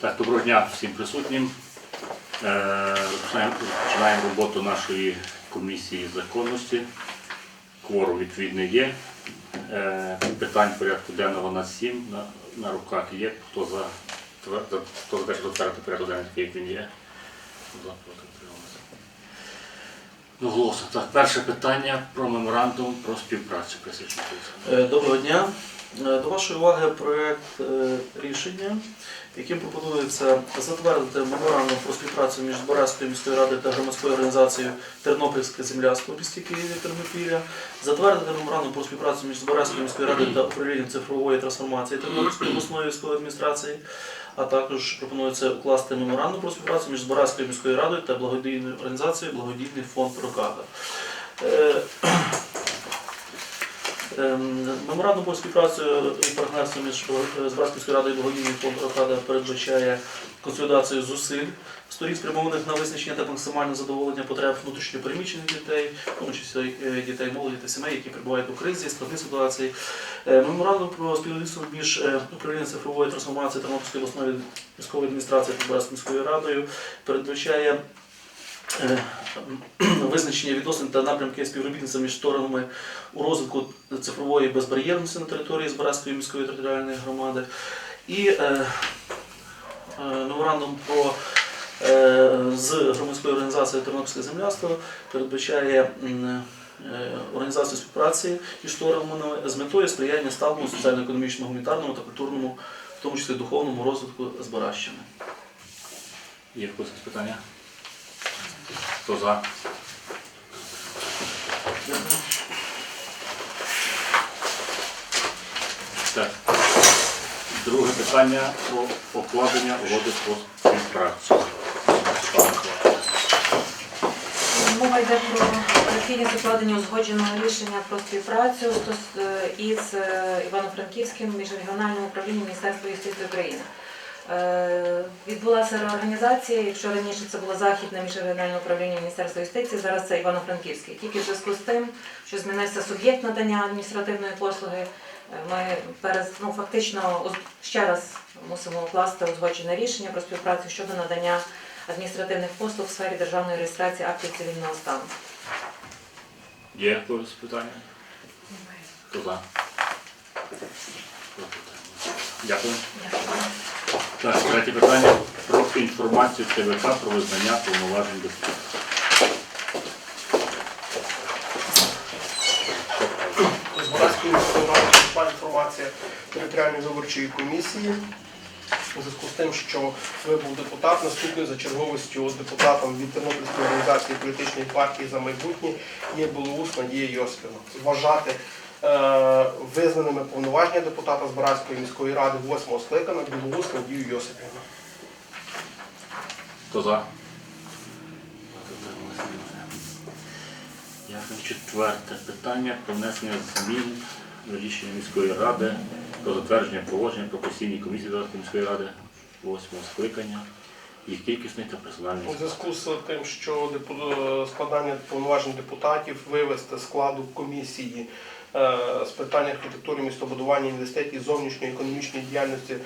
Так, доброго дня всім присутнім. Е, Починаємо, роботу нашої комісії законності. Кворум відповідний є. Е, Питань порядку денного на сім на, на руках є. Хто за, хто за те, що затвердити порядок денний, такий, як він є? Ну, голосно. Так, перше питання про меморандум про співпрацю. Присвячено. Доброго дня. Е, До вашої уваги проект е, рішення, яким пропонується затвердити меморандум про співпрацю між Збаразькою міською радою та громадською організацією Тернопільське земляство в місті Києві Тернопілля, затвердити меморандум про співпрацю між Збаразькою міською радою та управлінням цифрової трансформації Тернопільської обласної військової адміністрації, а також пропонується укласти меморандум про співпрацю між Збаразькою міською радою та благодійною організацією Благодійний фонд Рокада. Ем, Меморандум про співпрацю і партнерство між е, Збратською радою і благодійним фондом Рокада передбачає консолідацію зусиль сторін, спрямованих на визначення та максимальне задоволення потреб внутрішньопереміщених дітей, в тому числі е, дітей, молоді та сімей, які перебувають у кризі, складних ситуацій. Е, Меморандум про співробітництво між управлінням цифрової трансформації Тернопільської обласної військової адміністрації та Збратською радою передбачає визначення відносин та напрямки співробітництва між сторонами у розвитку цифрової безбар'єрності на території Збаразької міської територіальної громади і е, е, меморандум про е, з громадською організацією Тернопільське земляство передбачає е, організацію співпраці між сторонами з метою сприяння сталому соціально-економічному, гуманітарному та культурному, в тому числі духовному розвитку Збаращини. Є якось питання? Хто за? Так. Друге питання про покладення угоди про співпрацю. Мова йде про необхідність укладення узгодженого рішення про співпрацю е, із е, Івано-Франківським міжрегіональним управлінням Міністерства юстиції України. Е, Відбулася реорганізація. Якщо раніше це було західне міжрегіональне управління Міністерства юстиції, зараз це Івано-Франківське. Тільки в зв'язку з тим, що змінився суб'єкт надання адміністративної послуги, е, ми перез, ну, фактично ще раз мусимо укласти узгоджене рішення про співпрацю щодо надання адміністративних послуг в сфері державної реєстрації актів цивільного стану. Є якось питання? Хто за? Дякую. Дякую. Так, третє питання. Про інформацію ТВК про визнання повноважень прийшла інформація територіальної виборчої комісії. У зв'язку з тим, що вибув депутат, наступний за черговістю депутатом від Тернопільської організації політичної партії за майбутнє є Білоус Надія Йосипівна. Вважати визнаними повноваження депутата Збаразької міської ради 8 скликана Білоус Надію Йосипівну. Хто за? Дякую. Четверте питання про внесення змін до рішення міської ради про затвердження положення про постійні комісії Державної міської ради восьмого скликання, їх кількісний та персональний У зв'язку з тим, що складання повноважень депутатів вивести складу комісії е, з питань архітектури, містобудування, інвестицій, зовнішньої економічної діяльності,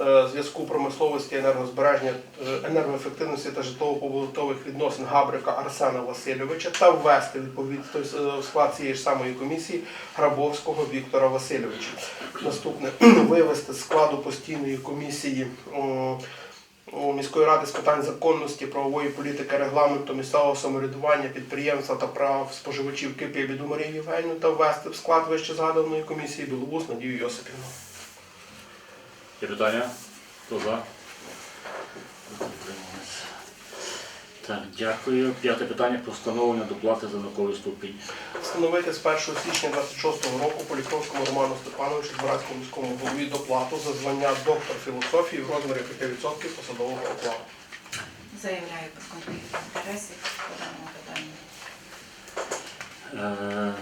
е, зв'язку промисловості, енергозбереження, е, енергоефективності та житлово-побутових відносин Габрика Арсена Васильовича та ввести відповідно в склад цієї ж самої комісії Грабовського Віктора Васильовича. Наступне вивести з складу постійної комісії. У міської ради з питань законності, правової політики, регламенту, місцевого самоврядування, підприємства та прав споживачів Кипі Марію Євгенію та ввести в склад вище згаданої комісії Біловус Надію Йосипівну. Є питання? Хто за? Так, дякую. П'яте питання про встановлення доплати за науковий ступінь. Встановити з 1 січня 26 року Поліковському Роману Степановичу Збаразькому міському голові доплату за звання доктор філософії в розмірі 5% посадового окладу. Заявляю про конфлікт інтересів по даному питанню. Е,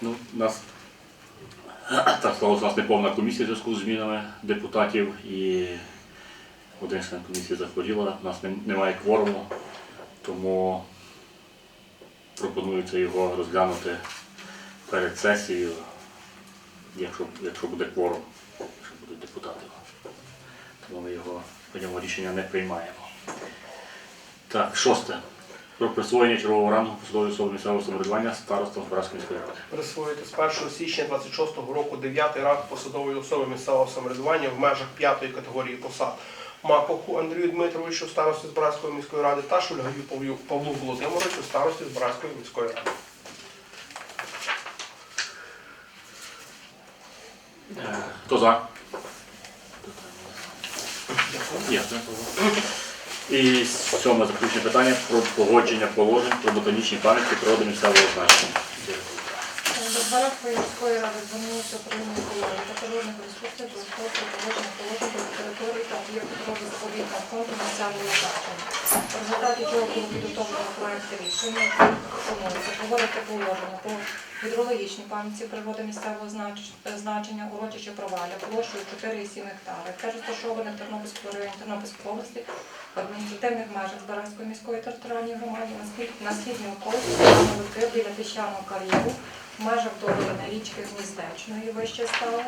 ну, у нас так сталося, у нас не повна комісія в зв'язку з змінами депутатів і один член комісії захворіла, у нас немає кворуму, тому пропонується його розглянути перед сесією, якщо, якщо буде кворум, якщо будуть депутати. Тому ми його По ньому рішення не приймаємо. Так, шосте. Про присвоєння чергового рангу посадової особи місцевого самоврядування старостам Збаразької міської ради. Присвоїти з 1 січня 26 року 9 ранг посадової особи місцевого самоврядування в межах п'ятої категорії посад. Маковку Андрію Дмитровичу, старості Збаразької міської ради, та Шульгаю Павлу Володимировичу, старості Збаразької міської ради. Хто за? І сьоме заключне питання про погодження положень про ботанічні пам'ятки природи місцевого значення. До міської ради звернулися екології та природних ресурсів до положень та фонду місцевого значення. В результаті чого було підготовлено проект рішення, пропонується погодити положення по гідрологічній пам'ятці природи місцевого значення урочище проваля площею 4,7 гектари, яке розташоване в Тернопільському районі Тернопільської області в адміністративних межах Збаразької міської територіальної громади на східній околиці біля піщаного кар'єру в межах долини річки Гніздечної вище стало.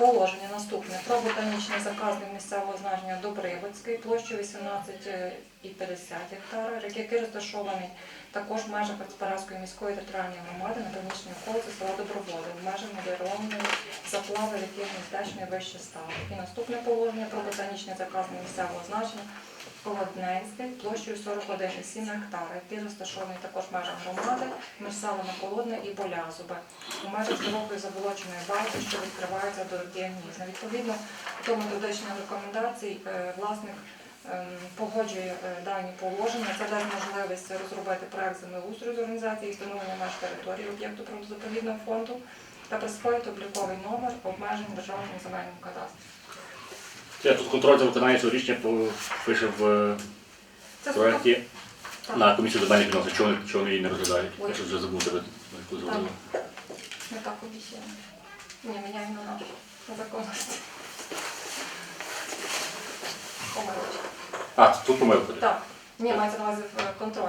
Положення наступне про ботанічний заказник місцевого значення Добривицький площі 18,50 гектара, який розташований також в межах Параспарської міської територіальної громади на північній околиці села Доброводи, в межах модерованої заплави ріки Гніздечної вище стали. І наступне положення про ботанічний заказник місцевого значення Холодненський площею 41,7 гектара, який розташований також в межах громади між селами Холодне і Болязове, у межах широкої заболоченої бази, що відкривається до реки Гнізна. Відповідно до методичних рекомендацій, е, власник ем, погоджує е, дані положення. Це дасть можливість розробити проект землеустрою з організації і встановлення меж території об'єкту природозаповідного фонду та присвоїти обліковий номер обмежень державному земельному кадастрі. Я тут контроль за виконання цього рішення пише в е, Це проєкті Так. на комісію земельних відносин. Чого, чого її не розглядають? Ой. Я щось вже забув тебе яку. Не так обіцяємо. Ні, міняємо на нашу на законності. Помилочка. А, тут помилка. Так. Ні, мається на увазі е, контроль.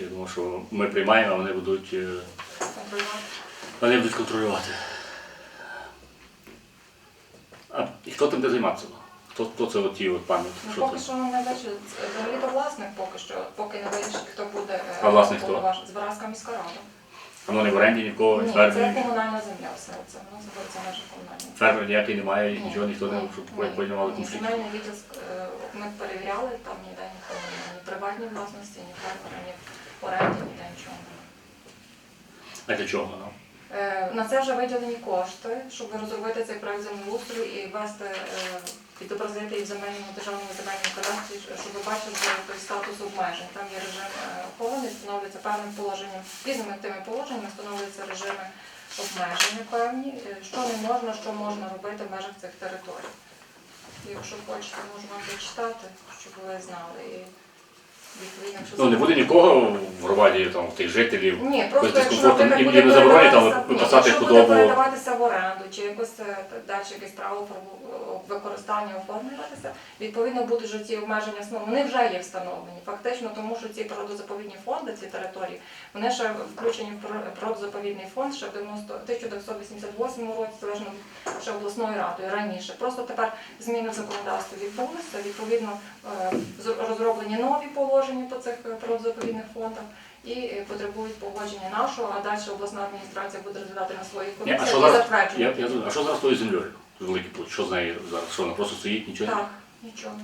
Я думав, що ми приймаємо, а вони будуть, е, Контролювати. вони будуть контролювати. А і хто тим буде займатися? Хто, хто це оті от пам'ятки? Ну, поки що не вирішили. Взагалі то власник поки що, поки не вирішить, хто буде е, А власник хто? повноважений. Збаразька міська рада. Воно не в оренді нікого, Ні, фермер, це ні- комунальна земля, все це. Воно знаходиться в межах комунальної. фермер ніякий немає, Ні, нічого ніхто не щоб приймали ні, конфлікт. Земельний відділ е, ми перевіряли, там ніде ніхто немає. Ні приватній власності, ні фермера, ні в оренді, ніде нічого немає. А для чого? Ну? Е, На це вже виділені кошти, щоб розробити цей проект землеустрою і ввести, е, відобразити і в земельному державному земельному кадастрі, щоб ви бачили той статус обмежень. Там є режим е, охорони, встановлюється певним положенням, різними тими положеннями встановлюються режими обмеження певні, що не можна, що можна робити в межах цих територій. Якщо хочете, можу вам зачитати, щоб ви знали. Якщо Ну не буде нікого в громаді там тих жителів. ні, просто Якось якщо дискомфортно, наприклад, їм буде не заборонять, але передаватися- ні, виписати якщо буде худобу. передаватися в оренду, чи якось е, далі якесь право про використання оформлюватися, відповідно будуть вже ці обмеження встановлені. Вони вже є встановлені. Фактично, тому що ці природозаповідні фонди, ці території, вони ще включені в прир- природозаповідний фонд ще в 90 1988 році, залежно ще обласною радою раніше. Просто тепер зміни в законодавстві відбулися. Відповідно, е, з- розроблені нові положення по цих е, природозаповідних фондах і е, потребують погодження нашого, а далі обласна адміністрація буде розглядати на своїх комісії і? Я, я, а що зараз тою землею? Великий площ? Що з нею зараз? Що вона просто стоїть, нічого? Так, нічого.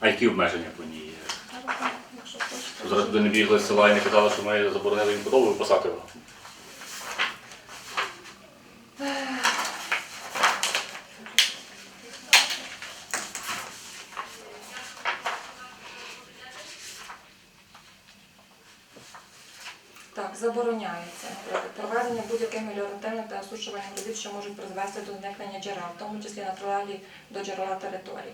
А які обмеження по ній? є? Зараз, Якщо хочете. Зараз туди не бігли з села і не казали, що ми заборонили їм худобу випасати його? Так, забороняється проведення будь-яких меліоративних та осушувальних робіт, що можуть призвести до зникнення джерел, в тому числі на трилалі до джерела території.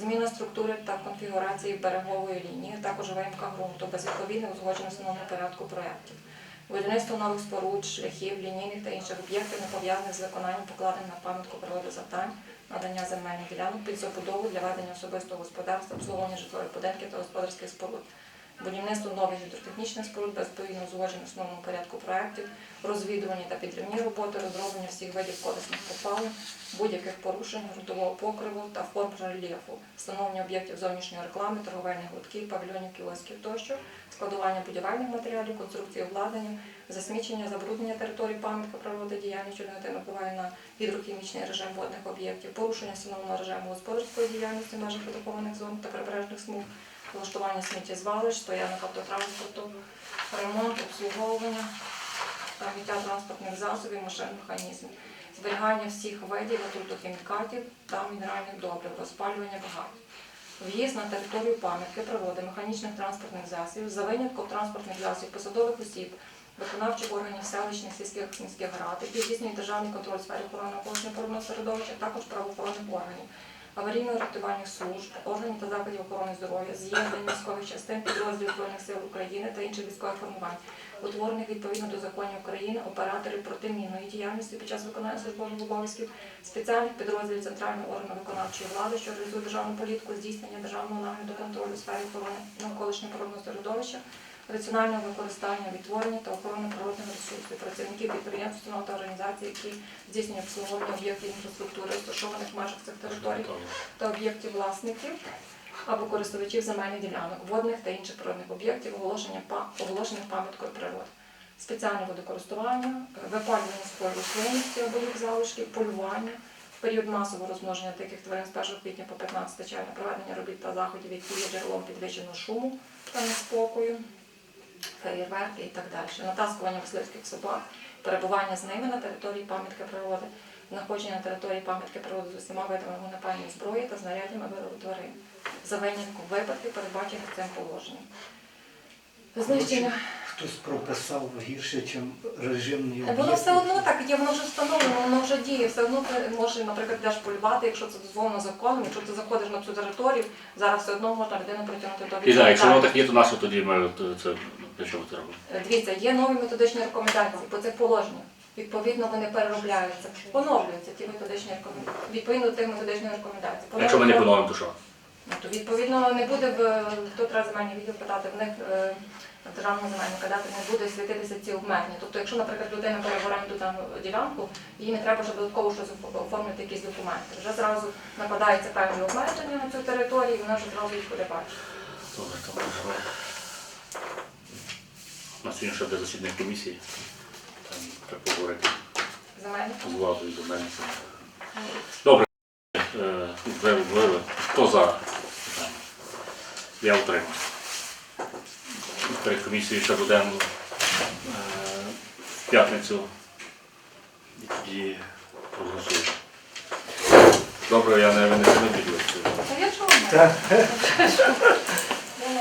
Зміна структури та конфігурації берегової лінії, також виїмка ґрунту без узгоджених встановленого порядку проєктів. Будівництво нових споруд, шляхів, лінійних та інших об'єктів, не пов'язаних з виконанням покладених на пам'ятку природи завдань, надання земельних ділянок під забудову для ведення особистого господарства, обслуговування житлових будинків та господарських споруд. Будівництво нових гідротехнічних споруд без відповідно в основному порядку проєктів, розвідувані та підривні роботи, розроблення всіх видів корисних копалин, будь-яких порушень ґрунтового покриву та форм рельєфу, встановлення об'єктів зовнішньої реклами, торговельних гуртків, павільйонів, кіосків тощо, складування будівельних матеріалів, конструкції обладнання, засмічення, забруднення території пам'ятка природи діяльність, що негативно впливає на гідрохімічний режим водних об'єктів, порушення встановленого режиму господарської діяльності в межах видокованих зон та прибережних смуг, влаштування сміттєзвалищ, стоянок автотранспорту, ремонт, обслуговування та транспортних засобів, машин, механізмів, зберігання всіх видів отрутохімікатів та мінеральних добрив, розпалювання багать. В'їзд на територію пам'ятки природи, механічних транспортних засобів, за винятком транспортних засобів, посадових осіб, виконавчих органів селищних сільських міських рад, які здійснюють державний контроль сфері охорони навколишнього природного середовища, також правоохоронних органів, аварійно-рятувальних служб, органів та закладів охорони здоров'я, з'єднань військових частин, підрозділів Збройних сил України та інших військових формувань, утворених відповідно до законів України, операторів протимінної діяльності під час виконання службових обов'язків, спеціальних підрозділів центрального органу виконавчої влади, що реалізує державну політику, здійснення державного нагляду контролю у сфері охорони навколишнього природного середовища, раціонального використання, відтворення та охорони природних ресурсів, працівників підприємств, та організацій, які здійснюють обслуговування об'єктів інфраструктури, розташованих в межах цих територій, та об'єктів власників або користувачів земельних ділянок, водних та інших природних об'єктів, оголошених пам'яткою природи. Спеціальне водокористування, випалювання спору рослинності або їх залишків, полювання, період масового розмноження диких тварин з 1 квітня по 15 червня, проведення робіт та заходів, які є джерелом підвищеного шуму та неспокою, феєрверки і так далі, натаскування мисливських собак, перебування з ними на території пам'ятки природи, знаходження на території пам'ятки природи з усіма видами вогнепальної зброї та знаряддями виробу тварин, за винятком випадків, передбачених цим положенням. Знищення Хтось прописав гірше, ніж режимний об'єкт. Воно все одно так є, воно вже встановлено, воно вже діє. Все одно ти може, наприклад, йдеш полювати, якщо це дозволено законом, якщо ти заходиш на цю територію, зараз все одно можна людину притягнути до І так, якщо воно так є, то нащо тоді ми це для чого це робимо? Дивіться, є нові методичні рекомендації по цих положеннях. Відповідно, вони переробляються, поновлюються ті методичні рекомендації. Відповідно до тих методичних рекомендацій. Якщо ми не поновимо, то що? Ну, то відповідно не буде в хто треба земельні відділ питати, в них е, в державному земельному кадастрі не буде світитися ці обмеження. Тобто, якщо, наприклад, людина бере в оренду там ділянку, їй не треба вже додатково щось оформити якісь документи. Вже зразу накладаються певні обмеження на цю територію, і вона вже зразу їх буде бачити. Добре, можливо. У нас сьогодні ще буде засідання комісії. Там треба поговорити з владою, з мене. Добре. Е, Вже обговорили. Хто за? Питання. Я утримався. Перед комісією ще будемо е, в п'ятницю і тоді проголосуємо. Добре, я не винесу не піду. Та я чого?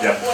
Дякую.